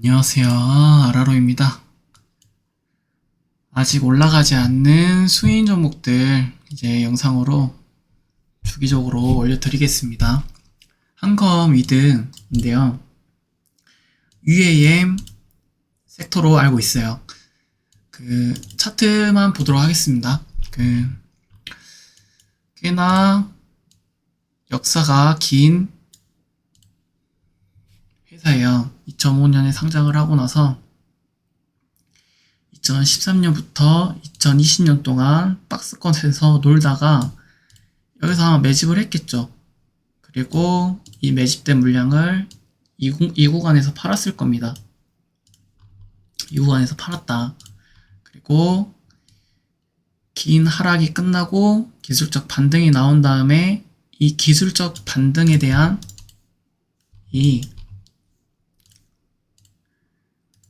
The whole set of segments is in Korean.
안녕하세요. 아라로입니다. 아직 올라가지 않는 수인 종목들 이제 영상으로 주기적으로 올려드리겠습니다. 한컴 위드인데요. UAM 섹터로 알고 있어요. 그 차트만 보도록 하겠습니다. 그 꽤나 역사가 긴 회사예요. 2005년에 상장을 하고 나서 2013년부터 2020년 동안 박스권에서 놀다가 여기서 아마 매집을 했겠죠. 그리고 이 매집된 물량을 이, 구- 이 구간에서 팔았을 겁니다. 이 구간에서 팔았다. 그리고 긴 하락이 끝나고 기술적 반등이 나온 다음에 이 기술적 반등에 대한 이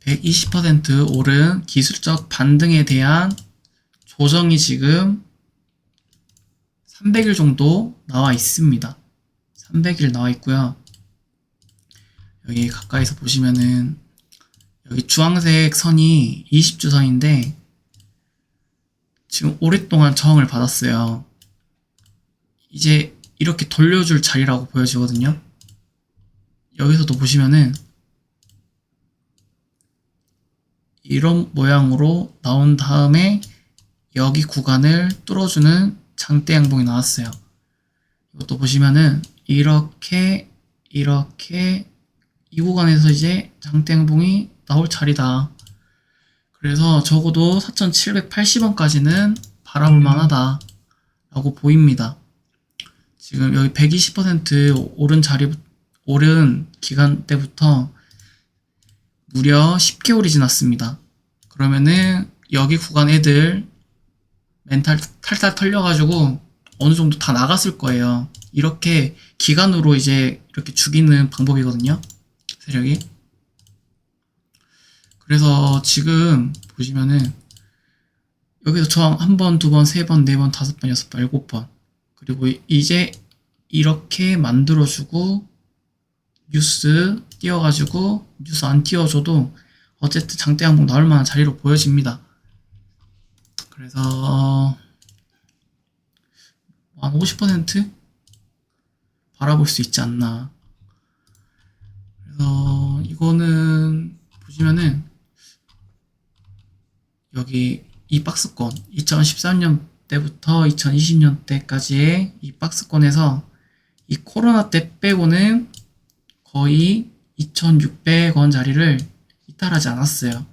120% 오른 기술적 반등에 대한 조정이 지금 300일 정도 나와 있습니다. 300일 나와 있고요. 여기 가까이서 보시면은 여기 주황색 선이 20주 선인데 지금 오랫동안 저항을 받았어요. 이제 이렇게 돌려줄 자리라고 보여지거든요. 여기서도 보시면은 이런 모양으로 나온 다음에 여기 구간을 뚫어주는 장대 양봉이 나왔어요. 이것도 보시면은 이렇게 이렇게 이 구간에서 이제 장대 양봉이 나올 자리다. 그래서 적어도 4,780원까지는 바라볼 만하다. 라고 보입니다. 지금 여기 120% 오른 자리, 오른 기간 때부터 무려 10개월이 지났습니다. 그러면은 여기 구간 애들 멘탈 탈탈 털려가지고 어느 정도 다 나갔을 거예요. 이렇게 기간으로 이제 이렇게 죽이는 방법이거든요. 세력이. 그래서 지금 보시면은 여기서 저항 한 번, 두 번, 세 번, 네 번, 다섯 번, 여섯 번, 일곱 번. 그리고 이제 이렇게 만들어주고 뉴스 띄워가지고 뉴스 안 띄워줘도 어쨌든 장대 항목 나올 만한 자리로 보여집니다. 그래서 한 50% 바라볼 수 있지 않나. 그래서 이거는 보시면은 여기 이 박스권 2013년 때부터 2020년 때까지의 이 박스권에서 이 코로나 때 빼고는 거의 2,600원 자리를 이탈하지 않았어요.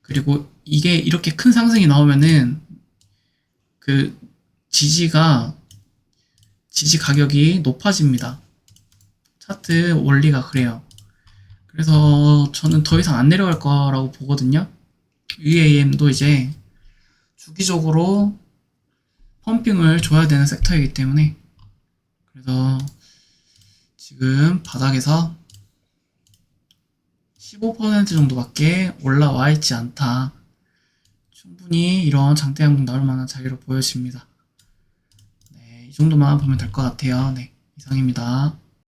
그리고 이게 이렇게 큰 상승이 나오면은 그 지지가 지지 가격이 높아집니다. 차트 원리가 그래요. 그래서 저는 더 이상 안 내려갈 거라고 보거든요. UAM도 이제 주기적으로 펌핑을 줘야 되는 섹터이기 때문에 그래서 지금 바닥에서 15% 정도밖에 올라와 있지 않다. 충분히 이런 장대 양봉 나올 만한 자리로 보여집니다. 네, 이 정도만 보면 될 것 같아요. 네, 이상입니다.